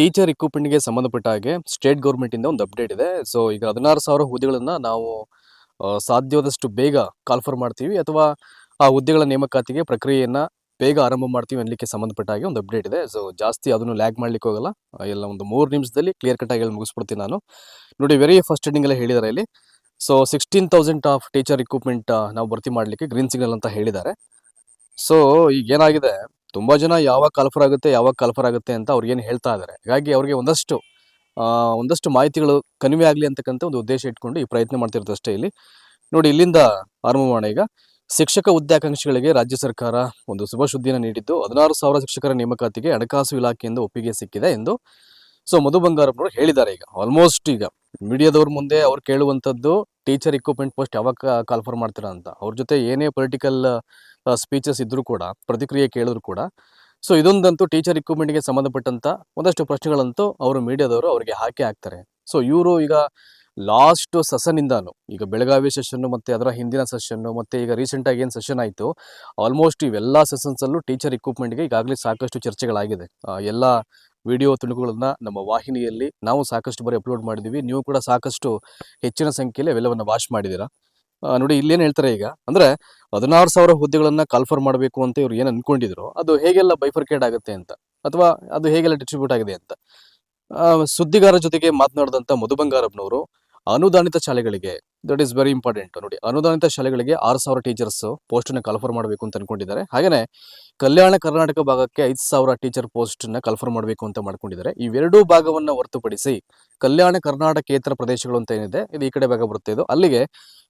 Teacher ಇಕ್ವಿಪ್ಮೆಂಟ್ಗೆ ಸಂಬಂಧಪಟ್ಟ ಹಾಗೆ state ಗೌರ್ಮೆಂಟಿಂದ ಒಂದು ಅಪ್ಡೇಟ್ ಇದೆ. ಸೊ ಈಗ ಹದಿನಾರು ಸಾವಿರ ಹುದ್ದೆಗಳನ್ನು ನಾವು ಸಾಧ್ಯವಾದಷ್ಟು ಬೇಗ ಕಾಲ್ಫರ್ ಮಾಡ್ತೀವಿ ಅಥವಾ ಆ ಹುದ್ದೆಗಳ ನೇಮಕಾತಿಗೆ ಪ್ರಕ್ರಿಯೆಯನ್ನ ಬೇಗ ಆರಂಭ ಮಾಡ್ತೀವಿ ಅನ್ಲಿಕ್ಕೆ ಸಂಬಂಧಪಟ್ಟ ಹಾಗೆ ಒಂದು ಅಪ್ಡೇಟ್ ಇದೆ. ಸೊ ಜಾಸ್ತಿ ಅದನ್ನು ಲ್ಯಾಗ್ ಮಾಡ್ಲಿಕ್ಕೆ ಹೋಗಲ್ಲ. ಎಲ್ಲ ಒಂದು ಮೂರು ನಿಮಿಷದಲ್ಲಿ ಕ್ಲಿಯರ್ ಕಟ್ ಆಗಿ ಮುಗಿಸ್ಬಿಡ್ತೀನಿ ನಾನು. ನೋಡಿ ವೆರಿ ಫಸ್ಟ್ ಹೆಡಿಂಗ್ ಎಲ್ಲ ಹೇಳಿದ್ದಾರೆ ಇಲ್ಲಿ. So sixteen thousand of teacher equipment ನಾವು ಭರ್ತಿ ಮಾಡಲಿಕ್ಕೆ ಗ್ರೀನ್ ಸಿಗ್ನಲ್ ಅಂತ ಹೇಳಿದ್ದಾರೆ. ಸೊ ಈಗ ಏನಾಗಿದೆ? ತುಂಬಾ ಜನ ಯಾವಾಗ ಕಾಲ್ಫರ್ ಆಗುತ್ತೆ, ಯಾವಾಗ ಕಾಲ್ಫರ್ ಆಗುತ್ತೆ ಅಂತ ಅವ್ರಿಗೆ ಏನು ಹೇಳ್ತಾ ಇದ್ದಾರೆ ಹಾಗಾಗಿ ಅವ್ರಿಗೆ ಒಂದಷ್ಟು ಒಂದಷ್ಟು ಮಾಹಿತಿಗಳು ಕಣಿವೆ ಆಗಲಿ ಅಂತಕ್ಕಂಥ ಒಂದು ಉದ್ದೇಶ ಇಟ್ಕೊಂಡು ಈ ಪ್ರಯತ್ನ ಮಾಡ್ತಿರೋದಷ್ಟೇ ಇಲ್ಲಿ. ನೋಡಿ, ಇಲ್ಲಿಂದ ಆರಂಭ ಮಾಡೋಣ ಈಗ. ಶಿಕ್ಷಕ ಉದ್ಯಾಕಾಂಕ್ಷಿಗಳಿಗೆ ರಾಜ್ಯ ಸರ್ಕಾರ ಒಂದು ಶುಭ ಸುದ್ದಿಯನ್ನು ನೀಡಿದ್ದು. ಹದಿನಾರು ಸಾವಿರ ಶಿಕ್ಷಕರ ನೇಮಕಾತಿಗೆ ಹಣಕಾಸು ಇಲಾಖೆಯಿಂದ ಒಪ್ಪಿಗೆ ಸಿಕ್ಕಿದೆ ಎಂದು ಸೊ ಮಧು ಬಂಗಾರಪ್ಪನವರು ಹೇಳಿದ್ದಾರೆ ಈಗ. ಆಲ್ಮೋಸ್ಟ್ ಈಗ. ಮೀಡಿಯಾದವ್ರ ಮುಂದೆ ಅವ್ರು ಕೇಳುವಂಥದ್ದು ಟೀಚರ್ ಇಕ್ವಿಪ್ಮೆಂಟ್ ಪೋಸ್ಟ್ ಯಾವಾಗ ಕಾಲ್ಫರ್ ಮಾಡ್ತೀರಾ ಅಂತ. ಅವ್ರ ಜೊತೆ ಏನೇ ಪೊಲಿಟಿಕಲ್ ಸ್ಪೀಚಸ್ ಇದ್ದರೂ ಕೂಡ, ಪ್ರತಿಕ್ರಿಯೆ ಕೇಳಿದ್ರು ಕೂಡ, ಸೊ ಇದೊಂದಂತೂ ಟೀಚರ್ ಇಕ್ವಿಪ್ಮೆಂಟ್ಗೆ ಸಂಬಂಧಪಟ್ಟಂತ ಒಂದಷ್ಟು ಪ್ರಶ್ನೆಗಳಂತೂ ಅವರು ಮೀಡಿಯಾದವರು ಅವರಿಗೆ ಹಾಕಿ ಹಾಕ್ತಾರೆ. ಸೊ ಇವರು ಈಗ ಲಾಸ್ಟ್ ಸೆಷನ್ನಿಂದಾನು, ಈಗ ಬೆಳಗಾವಿ ಸೆಷನ್ ಮತ್ತೆ ಅದರ ಹಿಂದಿನ ಸೆಷನ್ ಮತ್ತೆ ಈಗ ರೀಸೆಂಟ್ ಆಗಿ ಏನು ಸೆಷನ್ ಆಯಿತು, ಆಲ್ಮೋಸ್ಟ್ ಇವೆಲ್ಲ ಸೆಷನ್ಸ್ ಅಲ್ಲೂ ಟೀಚರ್ಗೆ ಈಗಾಗಲೇ ಸಾಕಷ್ಟು ಚರ್ಚೆಗಳಾಗಿದೆ. ಎಲ್ಲ ವಿಡಿಯೋ ತುಣುಕುಗಳನ್ನು ನಮ್ಮ ವಾಹಿನಿಯಲ್ಲಿ ನಾವು ಸಾಕಷ್ಟು ಬಾರಿ ಅಪ್ಲೋಡ್ ಮಾಡಿದ್ದೀವಿ ನೀವು ಕೂಡ ಸಾಕಷ್ಟು ಹೆಚ್ಚಿನ ಸಂಖ್ಯೆಯಲ್ಲಿ ಅವೆಲ್ಲವನ್ನು ವಾಚ್ ಮಾಡಿದ್ದೀರಾ ನೋಡಿ ಇಲ್ಲೇನು ಹೇಳ್ತಾರೆ ಈಗ, ಅಂದ್ರೆ ಹದಿನಾರು ಸಾವಿರ ಹುದ್ದೆಗಳನ್ನು ಕಾಲ್ಫರ್ ಮಾಡಬೇಕು ಅಂತ ಇವ್ರು ಏನು ಅಂದ್ಕೊಂಡಿದ್ರು ಅದು ಹೇಗೆಲ್ಲ ಬೈಫರ್ಕೇಟ್ ಆಗುತ್ತೆ ಅಂತ, ಅಥವಾ ಅದು ಹೇಗೆಲ್ಲ ಡಿಸ್ಟ್ರಿಬ್ಯೂಟ್ ಆಗಿದೆ ಅಂತ. ಸುದ್ದಿಗಾರರ ಜೊತೆಗೆ ಮಾತನಾಡಿದಂಥ ಮಧು ಬಂಗಾರಪ್ಪನವರು ಅನುದಾನಿತ ಶಾಲೆಗಳಿಗೆ ದಟ್ ಈಸ್ ವೆರಿ ಇಂಪಾರ್ಟೆಂಟ್ ನೋಡಿ, ಅನುದಾನಿತ ಶಾಲೆಗಳಿಗೆ ಆರು ಸಾವಿರ ಟೀಚರ್ಸ್ ಪೋಸ್ಟ್ನ ಕಾಲ್ಫರ್ ಮಾಡಬೇಕು ಅಂತ ಅನ್ಕೊಂಡಿದ್ದಾರೆ. ಹಾಗೇನೆ, ಕಲ್ಯಾಣ ಕರ್ನಾಟಕ ಭಾಗಕ್ಕೆ ಐದು ಸಾವಿರ ಟೀಚರ್ ಪೋಸ್ಟ್ನ ಕಲ್ಫರ್ ಮಾಡಬೇಕು ಅಂತ ಮಾಡ್ಕೊಂಡಿದ್ದಾರೆ. ಇವೆರಡೂ ಭಾಗವನ್ನ ಹೊರತುಪಡಿಸಿ ಕಲ್ಯಾಣ ಕರ್ನಾಟಕೇತರ ಪ್ರದೇಶಗಳು ಅಂತ ಏನಿದೆ, ಇದು ಈ ಕಡೆ ಭಾಗ ಬರುತ್ತೆ ಇದು. ಅಲ್ಲಿಗೆ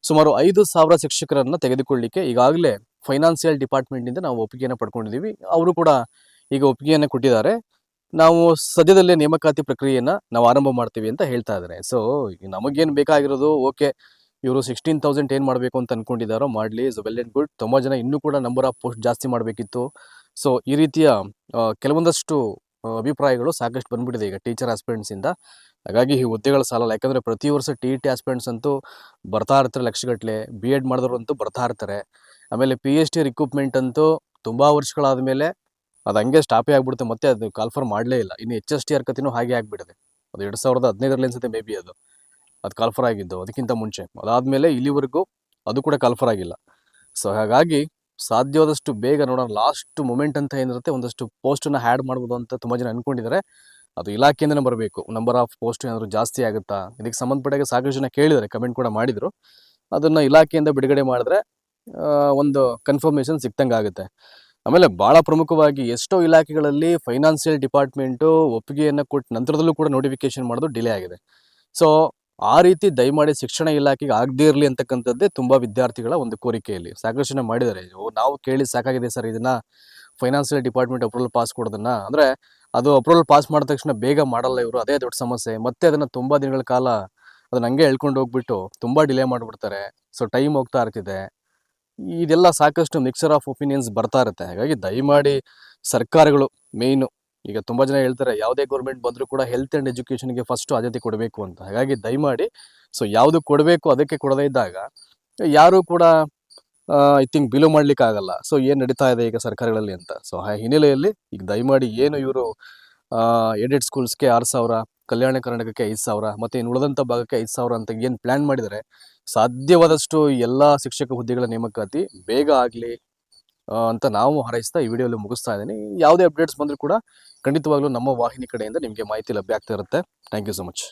ಸುಮಾರು ಐದು ಸಾವಿರ ಶಿಕ್ಷಕರನ್ನ ತೆಗೆದುಕೊಳ್ಳಿಕ್ಕೆ ಈಗಾಗಲೇ ಫೈನಾನ್ಸಿಯಲ್ ಡಿಪಾರ್ಟ್ಮೆಂಟ್ನಿಂದ ನಾವು ಒಪ್ಪಿಗೆಯನ್ನು ಪಡ್ಕೊಂಡಿದ್ದೀವಿ. ಅವರು ಕೂಡ ಈಗ ಒಪ್ಪಿಗೆಯನ್ನು ಕೊಟ್ಟಿದ್ದಾರೆ. ನಾವು ಸದ್ಯದಲ್ಲೇ ನೇಮಕಾತಿ ಪ್ರಕ್ರಿಯೆಯನ್ನು ನಾವು ಆರಂಭ ಮಾಡ್ತೀವಿ ಅಂತ ಹೇಳ್ತಾ ಇದ್ದಾರೆ ಸೊ ನಮಗೇನು ಬೇಕಾಗಿರೋದು ಓಕೆ ಇವರು ಸಿಕ್ಸ್ಟೀನ್ ತೌಸಂಡ್ ಏನು ಮಾಡಬೇಕು ಅಂತ ಅಂದ್ಕೊಂಡಿದ್ದಾರೋ ಮಾಡಲಿ ಇಸ್ ವೆಲ್ ಆ್ಯಂಡ್ ಗುಡ್ ತುಂಬ ಜನ ಇನ್ನೂ ಕೂಡ ನಂಬರ್ ಆಫ್ ಪೋಸ್ಟ್ ಜಾಸ್ತಿ ಮಾಡಬೇಕಿತ್ತು. ಸೊ ಈ ರೀತಿಯ ಕೆಲವೊಂದಷ್ಟು ಅಭಿಪ್ರಾಯಗಳು ಸಾಕಷ್ಟು ಬಂದ್ಬಿಟ್ಟಿದೆ ಈಗ ಟೀಚರ್ ಆಸ್ಪಿರೆಂಟ್ಸಿಂದ ಹಾಗಾಗಿ ಈ ಹುದ್ದೆಗಳು ಸಾಲಲ್ಲ ಯಾಕಂದರೆ ಪ್ರತಿ ವರ್ಷ ಟಿ ಇ ಟಿ ಆಸ್ಪಿರೆಂಟ್ಸ್ ಅಂತೂ ಬರ್ತಾ ಇರ್ತಾರೆ ಲಕ್ಷಗಟ್ಟಲೆ ಬಿ ಎಡ್ ಮಾಡಿದವರು ಅಂತೂ ಬರ್ತಾ ಇರ್ತಾರೆ. ಆಮೇಲೆ ಪಿ ಎಚ್ ಡಿ ರಿಕ್ರೂಟ್ಮೆಂಟ್ ಅಂತೂ ತುಂಬ ವರ್ಷಗಳಾದ ಮೇಲೆ ಅದು ಹಂಗೆ ಸ್ಟಾಪೇ ಆಗ್ಬಿಡುತ್ತೆ, ಮತ್ತೆ ಅದು ಕಾಲ್ಫರ್ ಮಾಡಲೇ ಇಲ್ಲ. ಇನ್ನು ಎಚ್ ಎಸ್ ಟಿ ಆರ್ ಹಾಗೆ ಆಗಿಬಿಟ್ಟಿದೆ ಅದು ಎರಡು ಸಾವಿರದ ಹದಿನೈದರಲ್ಲಿ ಅನ್ಸುತ್ತೆ ಮೇ ಬಿ ಅದು. ಅದು ಕಾಲ್ಫರ್ ಆಗಿದ್ದು, ಅದಕ್ಕಿಂತ ಮುಂಚೆ. ಅದಾದಮೇಲೆ ಇಲ್ಲಿವರೆಗೂ ಅದು ಕೂಡ ಕಾಲ್ಫರ್ ಆಗಿಲ್ಲ. ಸೊ ಹಾಗಾಗಿ ಸಾಧ್ಯವಾದಷ್ಟು ಬೇಗ ನೋಡೋಣ. ಲಾಸ್ಟ್ ಮೂಮೆಂಟ್ ಅಂತ ಏನಿರುತ್ತೆ, ಒಂದಷ್ಟು ಪೋಸ್ಟನ್ನು ಹ್ಯಾಡ್ ಮಾಡ್ಬೋದು ಅಂತ ತುಂಬ ಜನ ಅಂದ್ಕೊಂಡಿದ್ದಾರೆ ಅದು ಇಲಾಖೆಯಿಂದನೇ ಬರಬೇಕು. ನಂಬರ್ ಆಫ್ ಪೋಸ್ಟ್ ಏನಾದರೂ ಜಾಸ್ತಿ ಆಗುತ್ತಾ? ಇದಕ್ಕೆ ಸಂಬಂಧಪಟ್ಟಾಗ ಸಾಕಷ್ಟು ಜನ ಕೇಳಿದ್ದಾರೆ ಕಮೆಂಟ್ ಕೂಡ ಮಾಡಿದರು. ಅದನ್ನು ಇಲಾಖೆಯಿಂದ ಬಿಡುಗಡೆ ಮಾಡಿದ್ರೆ ಒಂದು ಕನ್ಫರ್ಮೇಷನ್ ಸಿಕ್ತಂಗೆ ಆಗುತ್ತೆ ಆಮೇಲೆ ಭಾಳ ಪ್ರಮುಖವಾಗಿ ಎಷ್ಟೋ ಇಲಾಖೆಗಳಲ್ಲಿ ಫೈನಾನ್ಸಿಯಲ್ ಡಿಪಾರ್ಟ್ಮೆಂಟು ಒಪ್ಪಿಗೆಯನ್ನು ಕೊಟ್ಟ ನಂತರದಲ್ಲೂ ಕೂಡ ನೋಟಿಫಿಕೇಶನ್ ಮಾಡೋದು ಡಿಲೇ ಆಗಿದೆ. ಸೊ ಆ ರೀತಿ ದಯಮಾಡಿ ಶಿಕ್ಷಣ ಇಲಾಖೆಗೆ ಆಗದೇ ಇರಲಿ ಅಂತಕ್ಕಂಥದ್ದೇ ತುಂಬ ವಿದ್ಯಾರ್ಥಿಗಳ ಒಂದು ಕೋರಿಕೆಯಲ್ಲಿ. ಸಾಕಷ್ಟು ಮಾಡಿದ್ದಾರೆ. ನಾವು ಕೇಳಿ ಸಾಕಾಗಿದೆ ಸರ್, ಇದನ್ನ ಫೈನಾನ್ಸಿಯಲ್ ಡಿಪಾರ್ಟ್ಮೆಂಟ್ ಅಪ್ರೂವಲ್ ಪಾಸ್ ಕೊಡೋದನ್ನ. ಅಂದರೆ ಅದು ಅಪ್ರೂವಲ್ ಪಾಸ್ ಮಾಡಿದ ತಕ್ಷಣ ಬೇಗ ಮಾಡಲ್ಲ ಇವರು, ಅದೇ ದೊಡ್ಡ ಸಮಸ್ಯೆ. ಮತ್ತೆ ಅದನ್ನು ತುಂಬ ದಿನಗಳ ಕಾಲ ಅದನ್ನ ಹಂಗೆ ಹೇಳ್ಕೊಂಡು ಹೋಗ್ಬಿಟ್ಟು ತುಂಬ ಡಿಲೇ ಮಾಡಿಬಿಡ್ತಾರೆ. ಸೊ ಟೈಮ್ ಹೋಗ್ತಾ ಇರ್ತಿದೆ. ಇದೆಲ್ಲ ಸಾಕಷ್ಟು ಮಿಕ್ಸರ್ ಆಫ್ ಒಪಿನಿಯನ್ಸ್ ಬರ್ತಾ ಇರುತ್ತೆ. ಹಾಗಾಗಿ ದಯಮಾಡಿ ಸರ್ಕಾರಗಳು ಮೇಯ್ನು ಈಗ ತುಂಬ ಜನ ಹೇಳ್ತಾರೆ, ಯಾವುದೇ ಗೌರ್ಮೆಂಟ್ ಬಂದರೂ ಕೂಡ ಹೆಲ್ತ್ ಆ್ಯಂಡ್ ಎಜುಕೇಷನ್ಗೆ ಫಸ್ಟ್ ಆದ್ಯತೆ ಕೊಡಬೇಕು ಅಂತ. ಹಾಗಾಗಿ ದಯಮಾಡಿ ಸೊ ಯಾವುದು ಕೊಡಬೇಕು, ಅದಕ್ಕೆ ಕೊಡದೇ ಇದ್ದಾಗ, ಯಾರು ಕೂಡ ಐ ಥಿಂಕ್ ಬಿಲೋ ಮಾಡ್ಲಿಕ್ಕೆ ಆಗಲ್ಲ ಸೊ ಏನು ನಡೀತಾ ಇದೆ ಈಗ ಸರ್ಕಾರಗಳಲ್ಲಿ ಅಂತ. ಸೊ ಆ ಹಿನ್ನೆಲೆಯಲ್ಲಿ ಈಗ ದಯಮಾಡಿ ಏನು ಇವರು ಏಡೆಡ್ ಸ್ಕೂಲ್ಸ್ಗೆ ಆರು ಸಾವಿರ, ಕಲ್ಯಾಣ ಕರ್ನಾಟಕಕ್ಕೆ ಐದು ಸಾವಿರ, ಮತ್ತು ಇನ್ನು ಉಳಿದಂಥ ಭಾಗಕ್ಕೆ ಐದು ಸಾವಿರ ಅಂತ ಏನು ಪ್ಲ್ಯಾನ್ ಮಾಡಿದರೆ ಸಾಧ್ಯವಾದಷ್ಟು ಎಲ್ಲ ಶಿಕ್ಷಕ ಹುದ್ದೆಗಳ ನೇಮಕಾತಿ ಬೇಗ ಆಗಲಿ ಅಂತ ನಾವು ಹಾರೈಸ್ತಾ ಈ ವಿಡಿಯೋಲಿ ಮುಗಿಸ್ತಾ ಇದ್ದೀನಿ. ಯಾವುದೇ ಅಪ್ಡೇಟ್ಸ್ ಬಂದರೂ ಕೂಡ ಖಂಡಿತವಾಗ್ಲೂ ನಮ್ಮ ವಾಹಿನಿ ಕಡೆಯಿಂದ ನಿಮಗೆ ಮಾಹಿತಿ ಲಭ್ಯ ಆಗ್ತಾ ಇರುತ್ತೆ. Thank you so much.